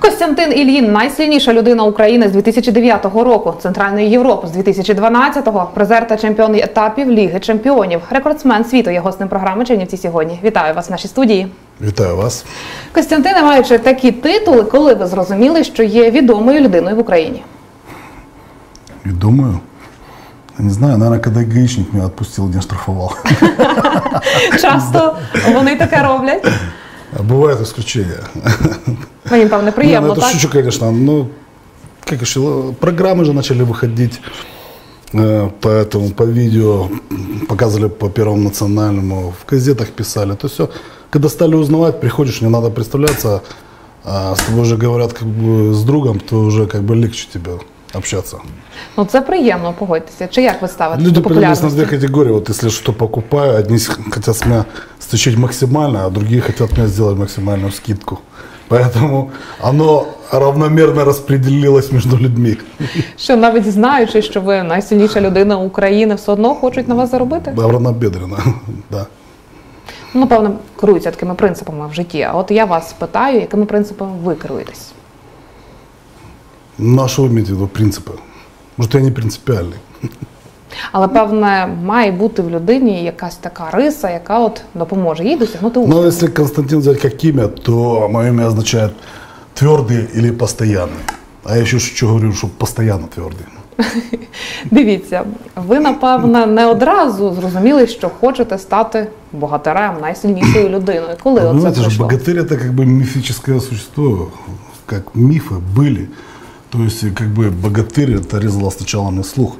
Костянтин Ільїн найсильніша людина України з 2009 року, Центральної Європи з 2012-го, призер та чемпіон етапів Ліги Чемпіонів, рекордсмен світу є гостем програми Чернівці сьогодні. Вітаю вас в нашій студії. Вітаю вас. Костянтине, маючи такі титули, коли ви зрозуміли, що є відомою людиною в Україні? Я не знаю, наверное, когда гаишник меня отпустил, не оштрафовал. Часто вони таке роблять. Бывают исключения. Мені певне Не, приємно, ну, это так? шучу, конечно. Но как еще, программы же начали выходить, э, поэтому по видео показывали по Первому национальному, в газетах писали. То все, когда стали узнавать, приходишь, не надо представляться, а с тобой уже говорят как бы с другом, то уже как бы легче тебе общаться. Ну це приємно, погодьтеся. Чи як ви ставитесь Люди до поделились на две популярності? категории. Вот если что покупаю, одни с- хотят с меня стучить максимально, а другие хотят мне сделать максимальную скидку. Поэтому оно равномерно распределилось между людьми. Що навіть знаючи, що ви найсильніша людина України, все одно хочуть на вас заробити? Равнобедренно, да. Ну, Напевно, керуються такими принципами в житті. А от я вас питаю, якими принципами ви керуєтесь? Ну, а что вы имеете в виду принципы? Может, я не принципиальный? Але певне має бути в людині якась така риса, яка от допоможе їй досягнути успіху. Но если Константин взять как имя, то мое имя означает твердый или постоянный. А я еще что говорю, что постоянно твердый. Дивіться, ви напевне не одразу зрозуміли, що хочете стати богатирем, найсильнішою людиною. Коли Вы оце понимаете, что прийшло? богатырь это как бы мифическое существо, как мифы были. То есть как бы богатырь это резало сначала на слух.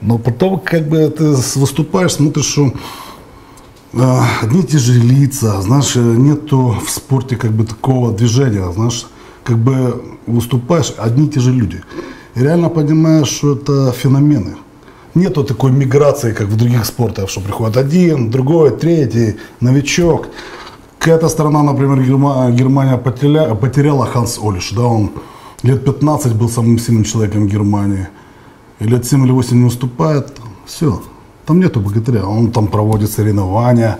Но потом как бы ты выступаешь, смотришь, что э, одни и те же лица, знаешь, нету в спорте как бы такого движения, знаешь, как бы выступаешь, одни и те же люди. И реально понимаешь, что это феномены. Нету такой миграции, как в других спортах, что приходит один, другой, третий, новичок. Какая-то страна, например, Герма- Германия потеря- потеряла Ханс Олиш, да, он лет 15 был самым сильным человеком Германии И лет 7 или 8 не уступает, все, там нету богатыря, он там проводит соревнования,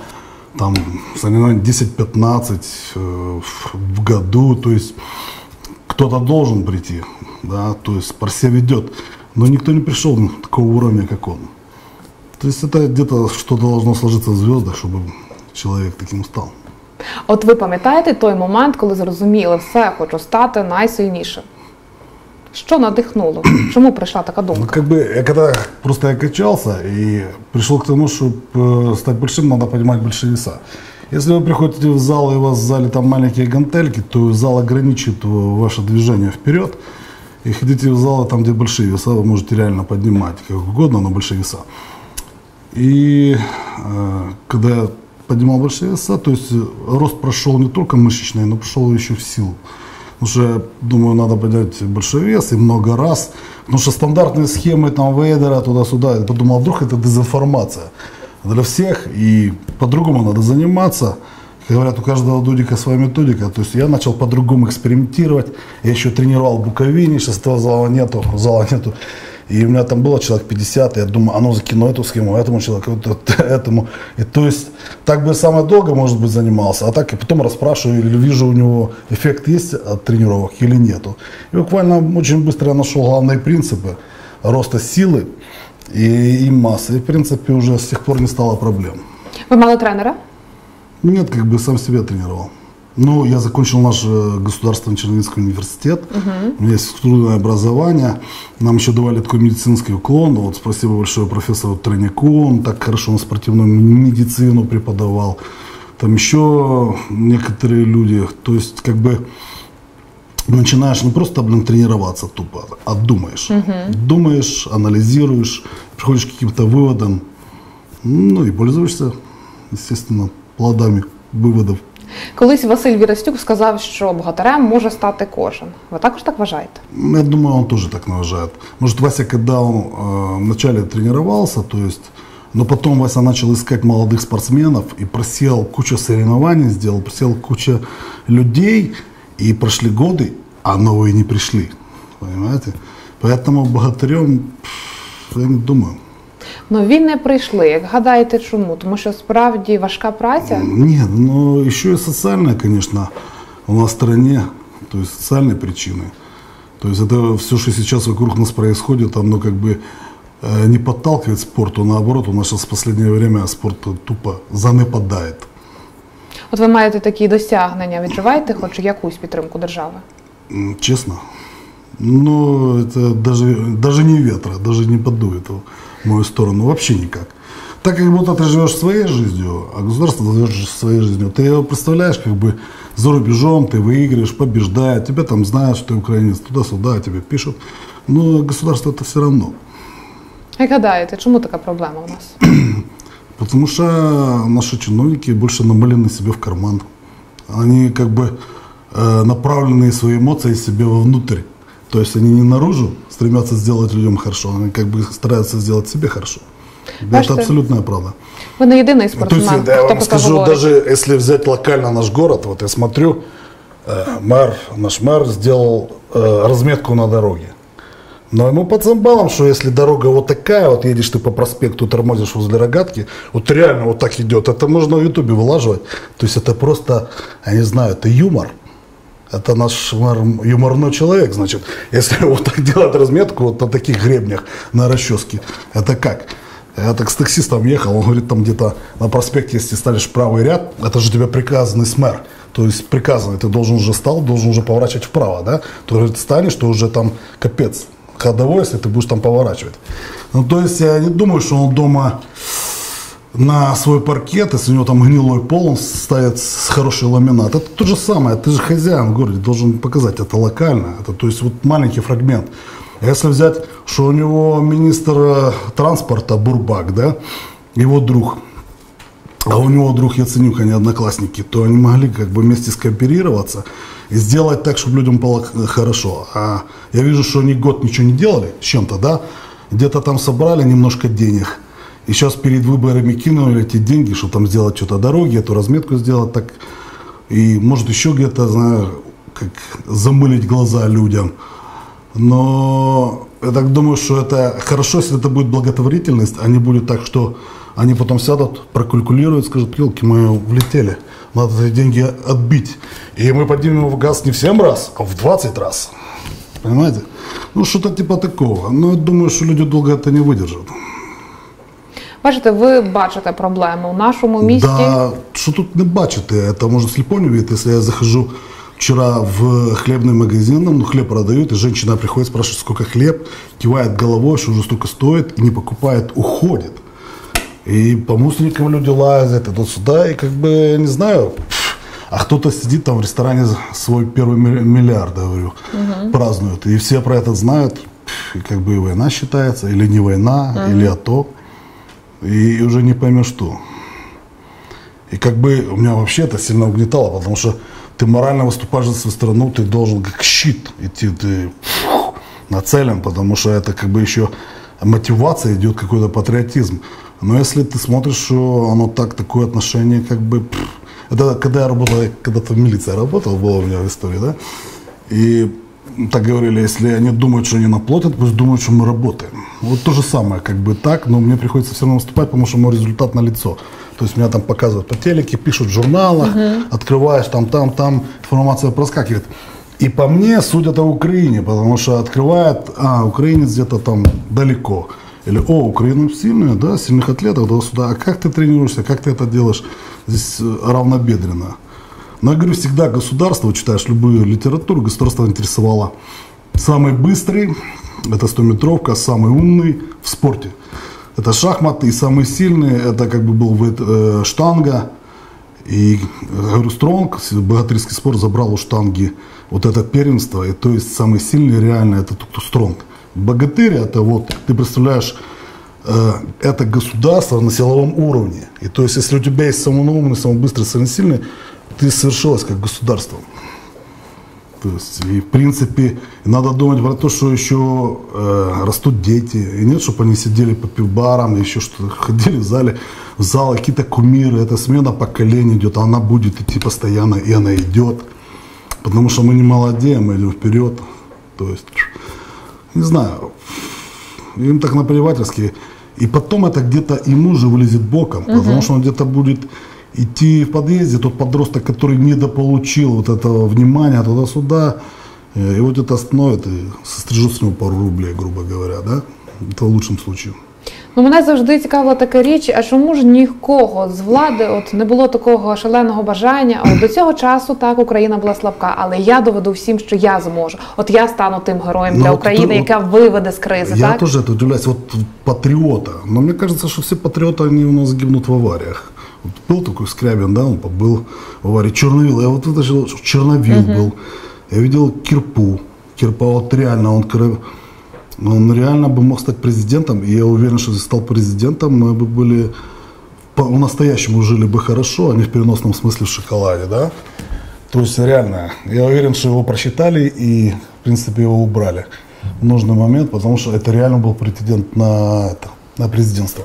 там соревнования 10-15 э, в- в году, то есть кто-то должен прийти, да, то есть Парсе ведет, но никто не пришел на такого уровня, как он. То есть это где-то что-то должно сложиться в звездах, чтобы человек таким стал. От ви пам'ятаєте той момент, коли зрозуміли, все, хочу стати найсильнішим? Що надихнуло? Чому прийшла така Ну, думка? как бы, я когда просто я качался и пришел к тому, чтобы стать большим, надо поднимать большие веса. Если вы приходите в зал и у вас в зале там маленькие гантельки, то зал ограничит э, ваше движение вперед. И ходите в зал, там, где большие веса, вы можете реально поднимать как угодно, но большие веса. И э, когда я поднимал большие веса, то есть э, рост прошел не только мышечный, но пошел еще в силу. Я думаю, надо поднять большой вес и много раз. Потому что стандартные схемы там Вейдера туда-сюда, я подумал, вдруг это дезинформация для всех, и по-другому надо заниматься. Как говорят, у каждого дудика своя методика. То есть я начал по-другому экспериментировать. Я еще тренировал в Буковине, сейчас этого зала нету, зала нету. И у меня там было человек 50, и я думаю, а ну закину эту схему, этому человеку, вот это- этому. И то есть так бы самое долго, может быть, занимался, а так и потом расспрашиваю, или вижу у него эффект есть от тренировок или нету. И буквально очень быстро я нашел главные принципы роста силы и, и массы. И в принципе уже с тех пор не стало проблем. Ви мали тренера? Нет, как бы сам себя тренировал. Ну, я закончил наш э, государственный Чернигівский университет. У меня есть физкультурное образование. Нам еще давали такой медицинский уклон. Вот спасибо большое профессору Тройняку. Он так хорошо на спортивную медицину преподавал. Там еще некоторые люди. То есть, как бы начинаешь не просто, блин, тренироваться тупо, а думаешь. Думаешь, анализируешь, приходишь к каким-то выводам. Ну и пользуешься, естественно, плодами выводов. Колись Василь Вірастюк сказав, що богатирем може стати кожен. Ви також так вважаєте? Я думаю, он тоже так навожает. Может, Вася, когда он э, вначале тренировался, то есть, но потом Вася начал искать молодых спортсменов и просел кучу соревнований, сделал, просел куча людей, и прошли годы, а новые не пришли. Понимаете? Поэтому богатырем, пф, я не думаю. Ну він не прийшли. Як гадаєте, чому? Тому що справді важка праця. Нет, ну еще и социальное, конечно. у нас в стране, то есть социальные причины. То есть это все, что сейчас вокруг нас происходит, оно как бы э, не подталкивает спорту, а наоборот, у нас сейчас в последнее время спорт тупо занепадает. От ви маєте такі досягнення. Відчуваєте хоч якусь підтримку держави? М, Честно. Ну, это даже, даже не ветра, даже не подует В мою сторону, вообще никак. Так как будто ты живешь своей жизнью, а государство живет своей жизнью. Ты его представляешь как бы за рубежом, ты выиграешь, побеждаешь, тебя там знают, что ты украинец, туда-сюда тебе пишут. Но государство это все равно. Як гадаєте, чому така проблема у нас? Потому что наши чиновники больше намалены себе в карман. Они как бы э, направленные свои эмоции себе вовнутрь. То есть они не наружу стремятся сделать людям хорошо, они как бы стараются сделать себе хорошо. Бачите? Это абсолютная правда. Ви не єдиний То есть, спортсмен, да, я вам скажу, говорить. даже если взять локально наш город, вот я смотрю, э, мэр, наш мэр сделал э, разметку на дороге. Но ему по цимбалам, что если дорога вот такая, вот едешь ты по проспекту, тормозишь возле рогатки, вот реально вот так идет, это можно в ютубе вылаживать. То есть это просто, я не знаю, это юмор. Это наш мэр юморной человек, значит. Если вот так делать разметку вот на таких гребнях, на расческе, это как? Я так с таксистом ехал, он говорит, там где-то на проспекте, если ставишь правый ряд, это же у тебя приказанный смер. То есть приказанный, ты должен уже стал, должен уже поворачивать вправо, да? То есть станешь, то уже там капец ходовой, если ты будешь там поворачивать. Ну, то есть я не думаю, что он дома на свой паркет, если у него там гнилой пол, он ставит с хороший ламинат. Это то же самое, ты же хозяин в городе, должен показать, это локально, это то есть вот маленький фрагмент. А если взять, что у него министр э, транспорта Бурбак, да, его друг, а у него друг Яценюк, они одноклассники, то они могли как бы вместе скооперироваться и сделать так, чтобы людям было хорошо. А я вижу, что они год ничего не делали с чем-то, да, где-то там собрали немножко денег, и сейчас перед выборами кинули эти деньги, чтобы там сделать что-то дороги, эту разметку сделать так, и может еще где-то, знаю, как замылить глаза людям. Но я так думаю, что это хорошо, если это будет благотворительность, а не будет так, что они потом сядут, прокалькулируют, скажут, елки мы влетели, надо эти деньги отбить. И мы поднимем в газ не в 7 раз, а в 20 раз. Понимаете? Ну, что-то типа такого. Но я думаю, что люди долго это не выдержат. Бачите, ви бачите проблеми у нашому місті. Да, що тут не бачите, это можно слепо не видеть, если я захожу вчера в хлебный магазин, ну хлеб продают, и женщина приходит, спрашивает, сколько хлеб, кивает головой, что уже столько стоит, не покупает, уходит. И по мусорникам люди лазят, и туда-сюда, и как бы, я не знаю, а кто-то сидит там в ресторане свой первый ми- миллиард, я говорю, празднует, и все про это знают, и как бы и война считается, или не война, или АТО, и уже не поймешь что. И как бы у меня вообще это сильно угнетало, потому что ты морально выступаешь за свою страну, ты должен как щит идти, ты фух, нацелен, потому что это как бы еще мотивация идет, какой-то патриотизм. Но если ты смотришь, что оно так, такое отношение, как бы... пф, Это когда я работал, когда-то в милиции работал, было у меня в истории, да? И так говорили, если они думают, что они наплатят, пусть думают, что мы работаем. Вот то же самое, как бы так, но мне приходится все равно выступать, потому что мой результат на лицо. То есть меня там показывают по телеке, пишут в журналах, открываешь там, там, там, информация проскакивает. И по мне судят о Украине, потому что открывает, а, украинец где-то там далеко. Или, о, Украина сильная, да, сильных атлетов, да, сюда. А как ты тренируешься, как ты это делаешь здесь э, равнобедренно? Но я говорю, всегда государство, читаешь любую литературу, государство интересовало самый быстрый, это 100-метровка, самый умный в спорте. Это шахматы, и самый сильный, это как бы был э, штанга. И, э, говорю, стронг, богатырский спорт забрал у штанги вот это первенство. И то есть самый сильный реально это тот, кто стронг. Богатырь это вот, ты представляешь, э, это государство на силовом уровне. И то есть, если у тебя есть самый умный, самый быстрый, самый сильный, ты совершилось как государство. То есть, и в принципе, надо думать про то, что еще э, растут дети. И нет, чтобы они сидели по пивбарам, еще что-то, ходили в зале, в зал, какие-то кумиры. Это смена поколений идет, она будет идти постоянно, и она идет. Потому что мы не молодеем, мы идем вперед. То есть, не знаю, им так наплевательски. И потом это где-то ему же вылезет боком, потому что он где-то будет идти в подъезде, тот подросток, который недополучил вот этого внимания туда-сюда, э, его где-то остановят и сострижут с него пару рублей, грубо говоря, да? Это в лучшем случае. Ну, мене завжди цікавила така річ, а чому ж нікого з влади от не було такого шаленого бажання? От до цього часу так Україна була слабка, але я доведу всім, що я зможу. От я стану тим героєм Ну, для от України, то- яка виведе з кризи. Я так тоже это удивляюсь. Вот патриота. Но мне кажется, что все патриоты, они у нас гибнут в авариях. Вот был такой Скрябин, да, он был в аварии. Черновил. Я вот вытащил, что Черновил был. Я видел Кирпу. Кирпа вот реально, он, кра- он реально бы мог стать президентом. И я уверен, что если стал президентом, мы бы были по-настоящему жили бы хорошо, а не в переносном смысле в шоколаде, да? То есть реально, я уверен, что его просчитали и, в принципе, его убрали в нужный момент, потому что это реально был претендент на, это, на президентство.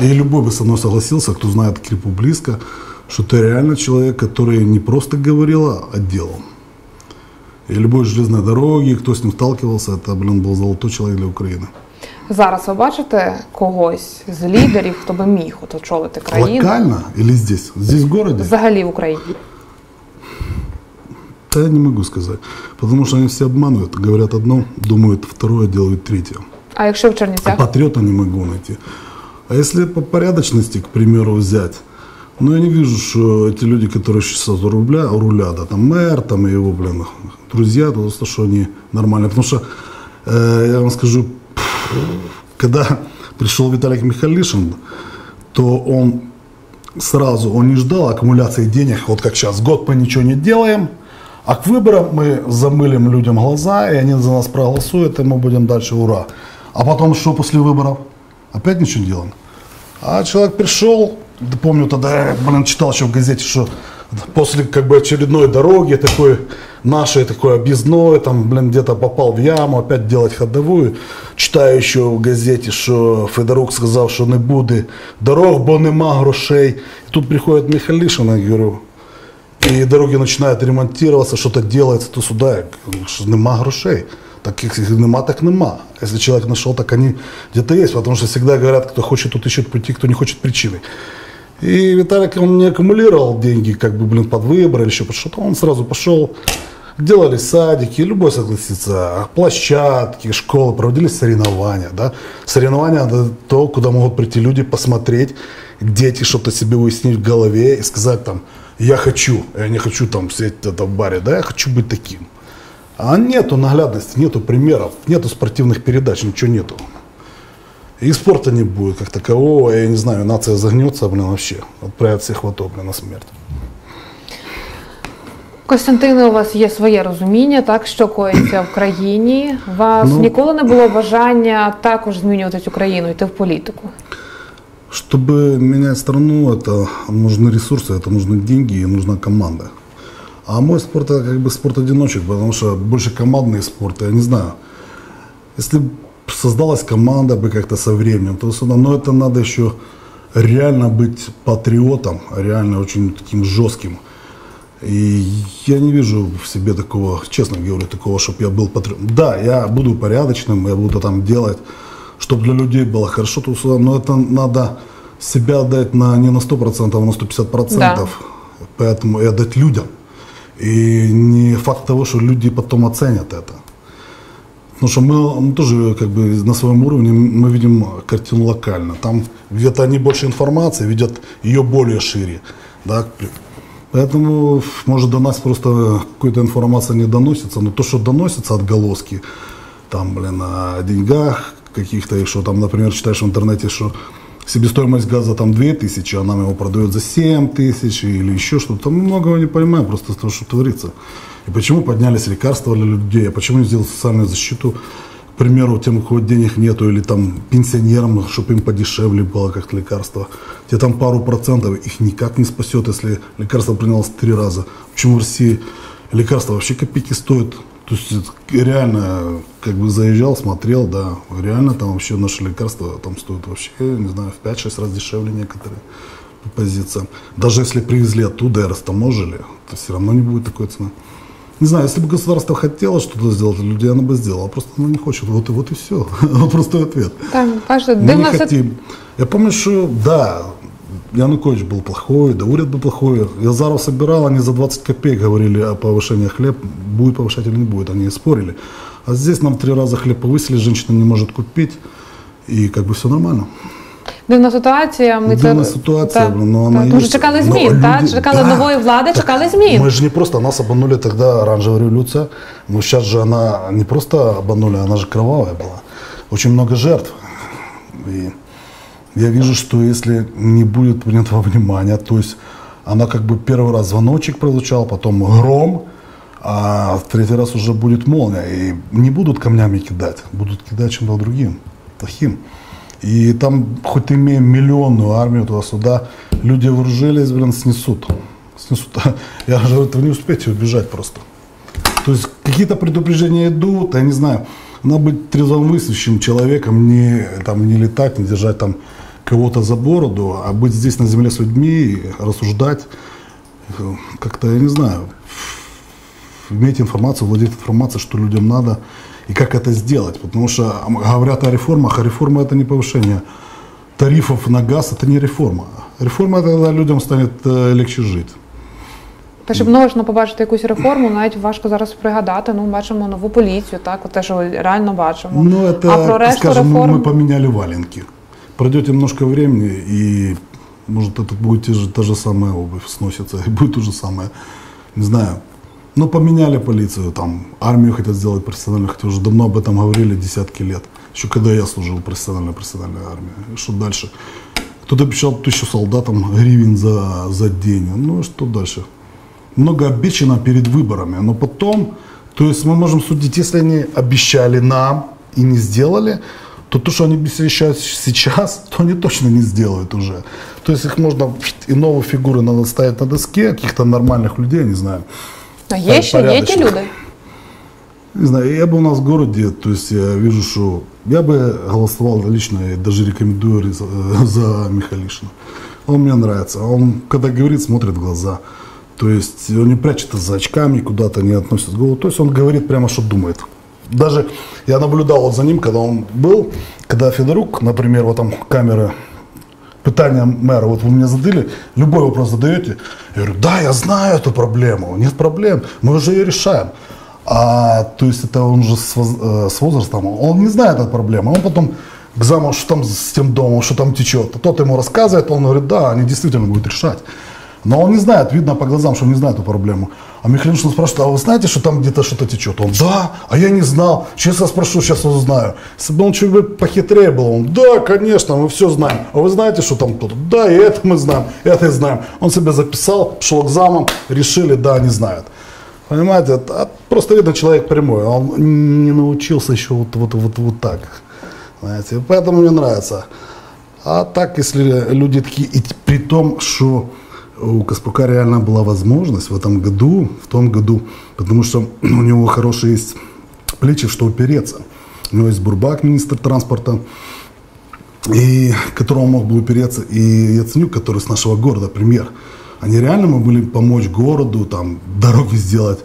И любой бы со мной согласился, кто знает Крипу близко, что это реально человек, который не просто говорил, а делал. И любой железной дороги, кто с ним сталкивался, это, блин, был золотой человек для Украины. зараз ви бачите когось з лідерів, хто би міг от очолити країну Локально или здесь? Здесь в городе? взагалі в Україні. Да я не могу сказать. Потому что они все обманывают, говорят одно, думают второе, делают третье. А якщо в А Чернівцях? патриота не могу найти. А если по порядочности, к примеру, взять, ну я не вижу, что эти люди, которые сейчас у рубля, руля, да, там мэр, там и его, блин, друзья, то что они нормальные. Потому что, э, я вам скажу, когда пришел Виталий Михалишин, то он сразу, он не ждал аккумуляции денег, вот как сейчас, год мы ничего не делаем, а к выборам мы замылим людям глаза, и они за нас проголосуют, и мы будем дальше, ура. А потом что после выборов? Опять ничего не делаем. А человек пришел, да помню тогда, блин, читал еще в газете, что после как бы очередной дороги, такой нашей такой объездной, там, блин, где-то попал в яму, опять делать ходовую. Читаю еще в газете, что Федорук сказал, что не буде дорог, бо нема грошей. И тут приходит Михалишин, я говорю, и дороги начинают ремонтироваться, что-то делается, то сюда, говорю, что нема грошей. Так их нема, так нема. Если человек нашел, так они где-то есть, потому что всегда говорят, кто хочет, тот ищет пути, кто не хочет причины. И Виталик, он не аккумулировал деньги, как бы, блин, под выбор или еще под что-то. Он сразу пошел, делали садики, любой согласится, площадки, школы, проводились соревнования, да. Соревнования – это то, куда могут прийти люди посмотреть, дети что-то себе выяснить в голове и сказать там, я хочу, я не хочу там сидеть в баре, да, я хочу быть таким. А нету наглядности, нету примеров, нету спортивных передач, ничего нету. И спорта не будет как такового, я не знаю, нация загнется, блин, вообще. Отправят всех в АТО, блин, на смерть. Костянтине, у вас є своє розуміння, так що коїться в країні. У вас Ну- ніколи не було бажання також змінювати цю країну, йти в політику. Чтобы менять страну, это нужны ресурсы, это нужны деньги и нужна команда. А мой спорт это как бы спорт одиночек, потому что больше командный спорт, я не знаю. Если создалась команда бы как-то со временем, то сюда, но это надо еще реально быть патриотом, реально очень таким жестким. И я не вижу в себе такого, честно говорю, такого, чтобы я был патриотом. Да, я буду порядочным, я буду там делать, чтобы для людей было хорошо, то сюда, но это надо себя отдать на, не на 100%, а на 150%. Да. Поэтому и отдать людям. И не факт того, что люди потом оценят это. Потому что мы, мы тоже как бы на своем уровне мы видим картину локально. Там где-то они больше информации, видят ее более шире. Да? Поэтому, может, до нас просто какая-то информация не доносится, но то, что доносится отголоски, там, блин, о деньгах каких-то, и что там, например, читаешь в интернете, что себестоимость газа там 2000, а нам его продают за 7 тысяч или еще что-то. Там многого не понимаю просто из того, что творится. И почему поднялись лекарства для людей, а почему не сделать социальную защиту, к примеру, тем, у кого денег нету, или там пенсионерам, чтобы им подешевле было как-то лекарство. Те там пару процентов, их никак не спасет, если лекарство принялось три раза. Почему в России лекарства вообще копейки стоят? То есть реально, как бы заезжал, смотрел, да, реально там вообще наши лекарства там стоят вообще, не знаю, в 5-6 раз дешевле некоторые по позициям. Даже если привезли оттуда и растаможили, то все равно не будет такой цены. Не знаю, если бы государство хотело что-то сделать людей, оно бы сделало. Просто оно не хочет. Вот и вот и все. Простой ответ. Так, бачите, Мы не хотим. Я помню, что да, Янукович был плохой, да уряд был плохой. Язаров собирал, они за 20 копеек говорили о повышении хлеб, будет повышать или не будет, они и спорили. А здесь нам в три раза хлеб повысили, женщина не может купить, и как бы все нормально. Дивна ситуація. Ми Дивна це ситуація, Так, блин, но она так. Дуже есть. чекали Но змін, так? люди- Чекали да. нової влади, чекали змін. Мы же не просто, нас обманули тогда оранжевая революция, но сейчас же она не просто обманули, она же кровавая была. Очень много жертв. И я вижу, что если не будет принято во внимание, то есть она как бы первый раз звоночек прозвучал, потом гром, а в третий раз уже будет молния. И не будут камнями кидать, будут кидать чем-то другим, плохим. И там, хоть имеем миллионную армию туда-сюда, люди вооружились, блин, снесут. Снесут. Я же говорю, вы не успеете убежать просто. То есть какие-то предупреждения идут, я не знаю, надо быть трезвомыслящим человеком, не, там, не летать, не держать там кого-то за бороду, а быть здесь на земле с людьми, и рассуждать, э, как-то, я не знаю, иметь информацию, владеть информацией, что людям надо и как это сделать. Потому что м, говорят о реформах, а реформа это не повышение тарифов на газ, это не реформа. Реформа это когда людям станет э, легче жить. Та щоб можна побачити якусь реформу, навіть важко зараз пригадати. Ну, бачимо нову поліцію, так, от те, що реально бачимо. Ну, это, а про решту скажем, мы- реформ мы поменяли валенки. Пройдет немножко времени, и может это будет те же, та же самая обувь сносится, и будет то же самое. Не знаю. Ну, поменяли полицию, там, армию хотят сделать профессиональной, хотя уже давно об этом говорили десятки лет. Еще когда я служил профессиональной, профессиональной армии. Что дальше? Кто-то обещал тысячу солдатам гривен за, за день. Ну, и что дальше? много обещано перед выборами, но потом, то есть мы можем судить, если они обещали нам и не сделали, то то, что они обещают сейчас, то они точно не сделают уже. То есть их можно и новые фигуры надо ставить на доске, каких-то нормальных людей, я не знаю. А є ще є ті порядочно. люди. Не знаю, я бы у нас в городе, то есть я вижу, что я бы голосовал лично и даже рекомендую за, за Михалишина. Он мне нравится. Он, когда говорит, смотрит в глаза. То есть он не прячется за очками, куда-то не относится к голову. То есть он говорит прямо, что думает. Даже я наблюдал вот за ним, когда он был, когда Федорук, например, вот там камеры питание мэра, вот вы мне задали, любой вопрос задаете, я говорю, да, я знаю эту проблему, нет проблем, мы уже ее решаем. А то есть это он уже с, э, с возрастом, он не знает этой проблемы, он потом к заму, что там с тем домом, что там течет, тот ему рассказывает, он говорит, да, они действительно будут решать. Но он не знает, видно по глазам, что он не знает эту проблему. А Михалиншин спрашивает, а вы знаете, что там где-то что-то течет? Он, да, а я не знал. Сейчас я спрошу, сейчас узнаю. Если бы он чуть бы похитрее был, он, да, конечно, мы все знаем. А вы знаете, что там кто-то? Да, и это мы знаем, и это и знаем. Он себя записал, шел к замам, решили, да, они знают. Понимаете, это- просто видно, человек прямой, он не научился еще вот, вот, вот, вот так. Знаете, поэтому мне нравится. А так, если люди такие, и при том, что у Каспрука реально была возможность в этом году, в том году, потому что у него хорошие есть плечи, что упереться. У него есть Бурбак, министр транспорта, и к которому мог бы упереться, и Яценюк, который с нашего города, премьер. Они реально могли помочь городу, там, дороги сделать.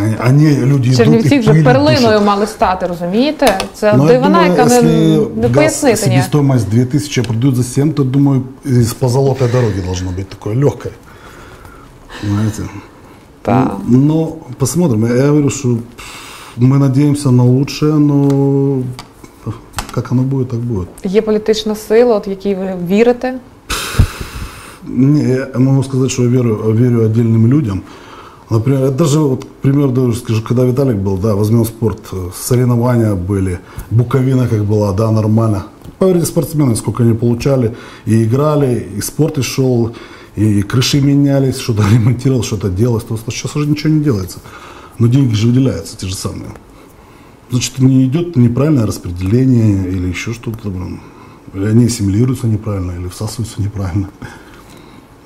Они, они люди идут Чернівці и вже пыль перлиною душат. мали стати, розумієте? Це Но Ну, я дивина, думаю, яка не, если не газ, пояснити ніяк. себестоимость 2000, а продают за 7, то, думаю, из позолотой дороги должно быть такое легкое. Понимаете? Та. Но посмотрим. Я говорю, что мы надеемся на лучшее, но как оно будет, так будет. Є політична сила, от в якій ви вірите. Не, я могу сказать, что я верю, верю отдельным людям. Например, даже вот, к примеру, даже скажу, когда Виталик был, да, возьмем спорт, соревнования были, Буковина как была, да, нормально. Поверьте, спортсмены, сколько они получали, и играли, и спорт и шел, и крыши менялись, что-то ремонтировалось, что-то делалось. То сейчас уже ничего не делается. Но деньги же выделяются, те же самые. Значит, не идет неправильное распределение или еще что-то. Или они ассимилируются неправильно, или всасываются неправильно.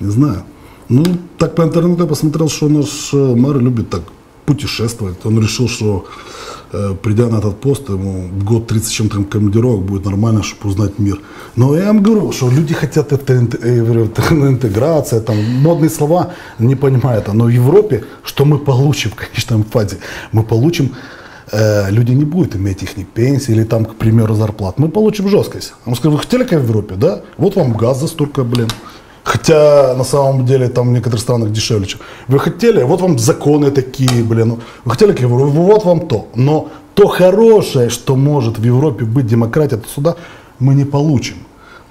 Не знаю. Ну, так по интернету я посмотрел, что наш э, мэр любит так путешествовать. Он решил, что э, придя на этот пост, ему год 30 с чем-то командировок будет нормально, чтобы узнать мир. Но я вам говорю, что люди хотят это, э, это интеграция, там модные слова, не понимают. Но в Европе, что мы получим в конечном фазе? Мы получим э, люди не будут иметь их ни пенсии или там, к примеру, зарплат. Мы получим жесткость. Мы скажем, вы хотели как в Европе, да? Вот вам газ за столько, блин. Хотя на самом деле там в некоторых странах дешевле. чем- Вы хотели, вот вам законы такие, блин. ну, Вы хотели, говорю, вот вам то. Но то хорошее, что может в Европе быть демократия, то сюда мы не получим.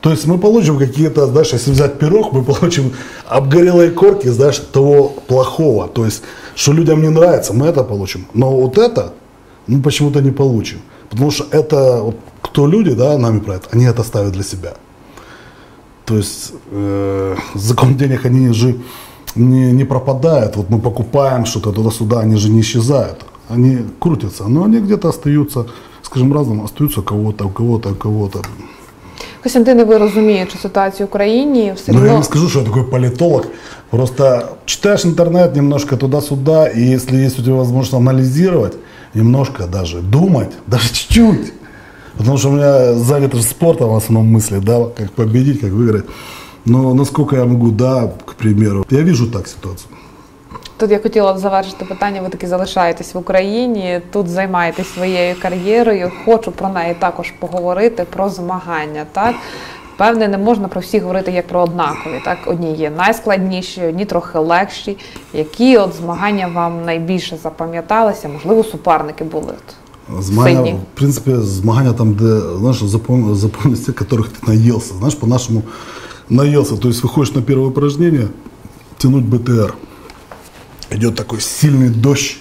То есть мы получим какие-то, знаешь, если взять пирог, мы получим обгорелые корки, знаешь, того плохого. То есть, что людям не нравится, мы это получим. Но вот это мы почему-то не получим. Потому что это, вот, кто люди, да, нами про это, они это ставят для себя. То есть э, закон денег, они же не, не пропадают. Вот мы покупаем что-то туда-сюда, они же не исчезают. Они крутятся, но они где-то остаются, скажем, разом, остаются у кого-то, у кого-то, у кого-то. Костянтине, ви розумієте ситуацію в Україні, все Но Ну, я одно не скажу, что я такой политолог. Просто читаешь интернет немножко туда-сюда, и если есть у тебя возможность анализировать, немножко даже думать, даже чуть-чуть. Потому что у меня занято же спортом в основном мысли, да, как победить, как выиграть. Но насколько я могу, да, к примеру, я вижу так ситуацию. Тут я хотіла б завершити питання. Ви таки залишаєтесь в Україні, тут займаєтесь своєю кар'єрою. Хочу про неї також поговорити про змагання. Так певне, не можна про всі говорити як про однакові. Так, одні є найскладніші, одні трохи легші. Які от змагання вам найбільше запам'яталися? Можливо, суперники були. Змагання, Сильні. в принципі, змагання там, де, знаєш, запом- запомнить те, которых ты наелся. Знаешь, по-нашему наелся. То есть выходишь на первое упражнение, тянуть БТР. Идет такой сильный дождь.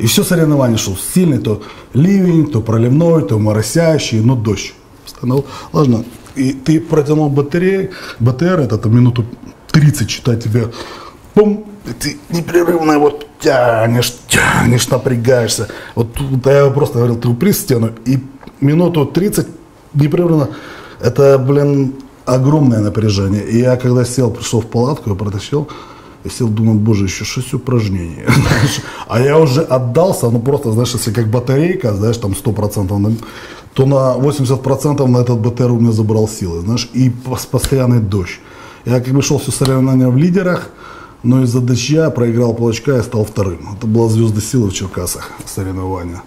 И все соревнование шел сильный, то ливень, то проливной, то моросящий, но дождь. Постоянно, ладно. И ты протянул батареи, БТР, это там минуту 30 считай тебе, пум, и ты непрерывно вот тянешь, тянешь, напрягаешься. Вот тут я просто говорил, ты упри стену, и минуту 30 непрерывно, это, блин, огромное напряжение. И я когда сел, пришел в палатку, я протащил, я сел, думаю, боже, еще шесть упражнений. знаешь. А я уже отдался, ну просто, знаешь, если как батарейка, знаешь, там 100%, на- то на 80% на этот БТР у меня забрал силы, знаешь, и пос- постоянный дождь. Я как бы шел все соревнования в лидерах, но из-за дождя проиграл полочка и стал вторым. Это была звезда силы в Черкасах соревнования.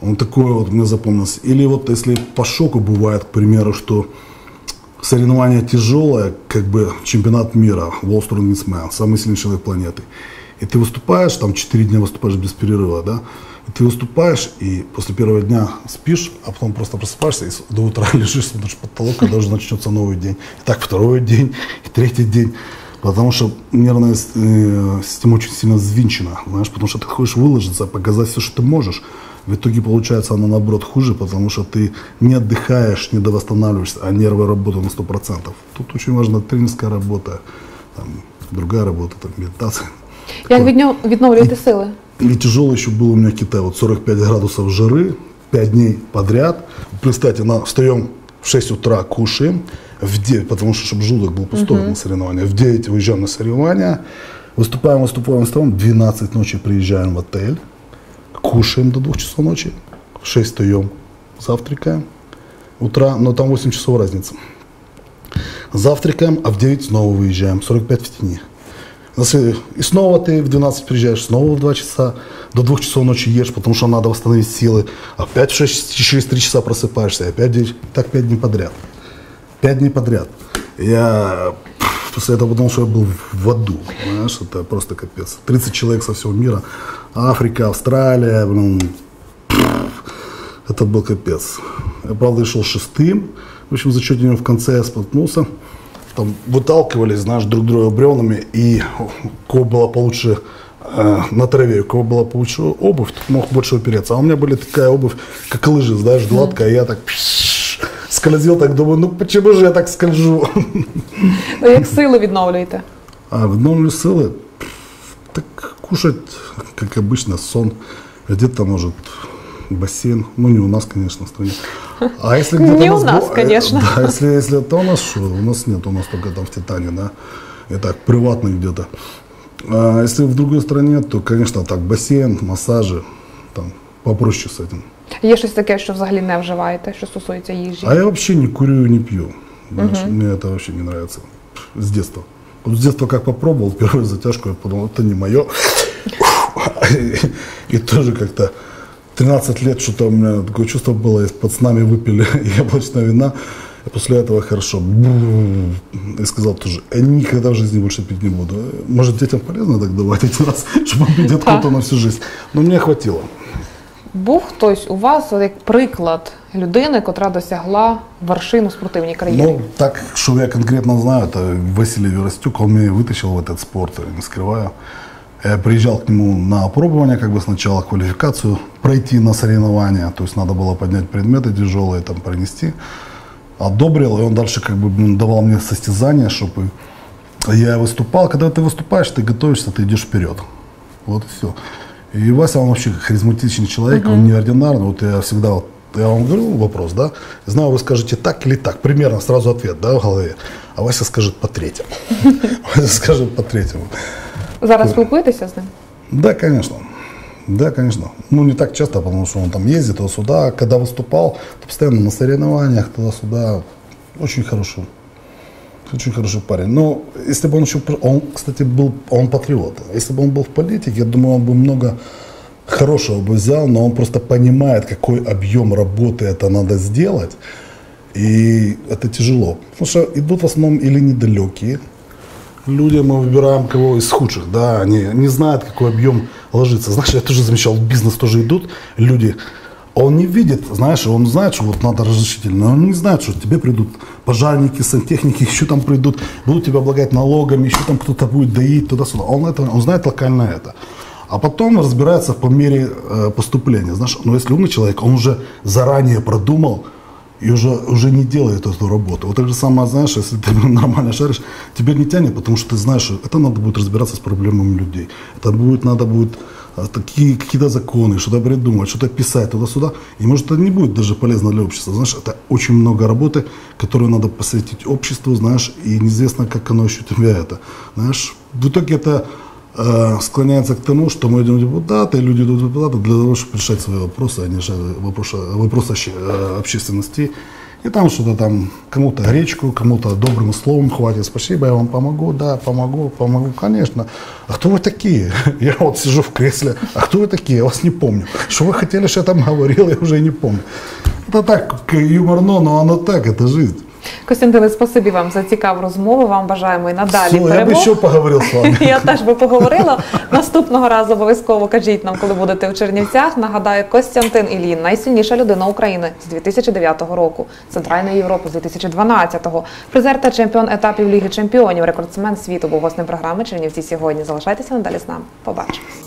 Он такой вот мне запомнился. Или вот если по шоку бывает, к примеру, что соревнование тяжелое, как бы чемпионат мира, World Strongest Man, самый сильный человек планеты. И ты выступаешь, там 4 дня выступаешь без перерыва, да? И ты выступаешь, и после первого дня спишь, а потом просто просыпаешься и до утра лежишь, смотришь в потолок, когда уже начнется новый день. И так второй день, и третий день. Потому что нервная с- э, система очень сильно взвинчена, знаешь, потому что ты хочешь выложиться, показать все, что ты можешь. В итоге получается она наоборот хуже, потому что ты не отдыхаешь, не довосстанавливаешься, а нервы работают на 100%. Тут очень важна тренерская работа, там, другая работа, там, медитация. Як відньо- відновлюєте сили? И тяжело еще был у меня Китай. Вот 45 градусов жары, 5 дней подряд. Представьте, на, встаем в 6 утра, кушаем, в 9, потому что, чтобы желудок был пустой на соревнования. В 9 выезжаем на соревнования, выступаем, выступаем, выступаем, в 12 ночи приезжаем в отель, кушаем до 2 часов ночи, в 6 встаем, завтракаем, утра, но там 8 часов разница. Завтракаем, а в 9 снова выезжаем, 45 в тени. И снова ты в 12 приезжаешь, снова в 2 часа, до 2 часов ночи ешь, потому что надо восстановить силы. Опять в 6, через 3 часа просыпаешься, опять девять- так 5 дней подряд. 5 дней подряд. Я после этого подумал, что я был в аду. Знаешь, это просто капец. 30 человек со всего мира. Африка, Австралия, блин, это был капец. Я, правда, шел шестым. В общем, за счет него в конце я споткнулся. Там выталкивались, знаешь, друг друга бревнами. И у кого было получше э, на траве, у кого была получше обувь, тот мог больше опереться. А у меня были такая обувь, как лыжи, знаешь, гладкая. Я так скользил, так думаю, ну почему же я так скольжу? Ви як сили відновлюєте? А в новлю силы, так кушать, как обычно, сон. Где-то, может, бассейн. Ну, не у нас, конечно, в стране. А если где-то Не у нас, э, конечно. Да, если, если это у нас, что? У нас нет, у нас только там в Титане, да. И так, приватный где-то. А если в другой стране, то, конечно, так, бассейн, массажи, там, попроще с этим. Є щось таке, що взагалі не вживаєте, що стосується їжі? А я вообще не курю и не пью. Знаешь, Мне это вообще не нравится. С детства. Вот с детства как попробовал первую затяжку, я подумал, это не мое. И тоже как-то 13 лет что-то у меня такое чувство было, и с пацанами выпили яблочное вина. И после этого хорошо. Бррр. И сказал тоже, я никогда в жизни больше пить не буду. Может, детям полезно так давать один раз, чтобы пить откуда на всю жизнь. Но мне хватило. Був хтось у вас от як приклад людини, котра досягла вершину в спортивній кар'єрі? Ну, так, что я конкретно знаю, это Василий Веростюк, он меня вытащил в этот спорт, я не скрываю. Я приезжал к нему на опробование, как бы сначала квалификацию пройти на соревнования, то есть надо было поднять предметы тяжелые, там пронести. Одобрил, и он дальше как бы м, давал мне состязания, чтобы я выступал. Когда ты выступаешь, ты готовишься, ты идешь вперед. Вот и все. И Вася, он вообще харизматичный человек, он неординарный. Вот я всегда, вот, я вам говорил вопрос, да? Знаю, вы скажете так или так, примерно сразу ответ, да, в голове. А Вася скажет по третьему. Вася скажет по третьему. Зараз спілкуєтеся з ним? Да, конечно. Да, конечно. Ну, не так часто, потому что он там ездит туда-сюда. Когда выступал, то постоянно на соревнованиях, туда-сюда. Очень хороший. Очень хороший парень. Но если бы он еще... Он, кстати, был... Он патриот. Если бы он был в политике, я думаю, он бы много хорошего бы взял, но он просто понимает, какой объем работы это надо сделать. И это тяжело. Потому что идут в основном или недалекие, люди, мы выбираем кого из худших, да, они не знают, какой объем ложится. Знаешь, я тоже замечал, в бизнес тоже идут люди, он не видит, знаешь, он знает, что вот надо разрешительно, но он не знает, что тебе придут пожарники, сантехники, еще там придут, будут тебя облагать налогами, еще там кто-то будет доить туда-сюда. Он, это, он знает локально это. А потом разбирается по мере э, поступления. Знаешь, ну если умный человек, он уже заранее продумал, и уже, уже не делает эту работу. Вот так же самое, знаешь, если ты нормально шаришь, тебе не тянет, потому что ты знаешь, это надо будет разбираться с проблемами людей. Это будет, надо будет такие какие-то законы, что-то придумать, что-то писать туда-сюда. И может это не будет даже полезно для общества. Знаешь, это очень много работы, которую надо посвятить обществу, знаешь, и неизвестно, как оно еще тебя это. Знаешь, в итоге это э, склоняется к тому, что мы идем депутаты, люди идут депутаты для того, чтобы решать свои вопросы, а не решать вопросы, вопросы э, общественности. И там что-то там, кому-то гречку, кому-то добрым словом хватит. Спасибо, я вам помогу, да, помогу, помогу, конечно. А кто вы такие? Я вот сижу в кресле. А кто вы такие? Я вас не помню. Что вы хотели, что я там говорил, я уже не помню. Это так, юморно, но оно так, это жизнь. Костянтине, спасибі вам за цікаву розмову. Вам бажаємо і надалі Все, я бы перемог. еще поговорил с вами. Я теж би поговорила. Наступного разу обов'язково кажіть нам, коли будете у Чернівцях. Нагадаю, Костянтин Ілін найсильніша людина України з 2009 року, Центральної Європи з 2012-го, призер та чемпіон етапів Ліги Чемпіонів, рекордсмен світу був гостем програми Чернівці сьогодні. Залишайтеся надалі з нами. Побачимось.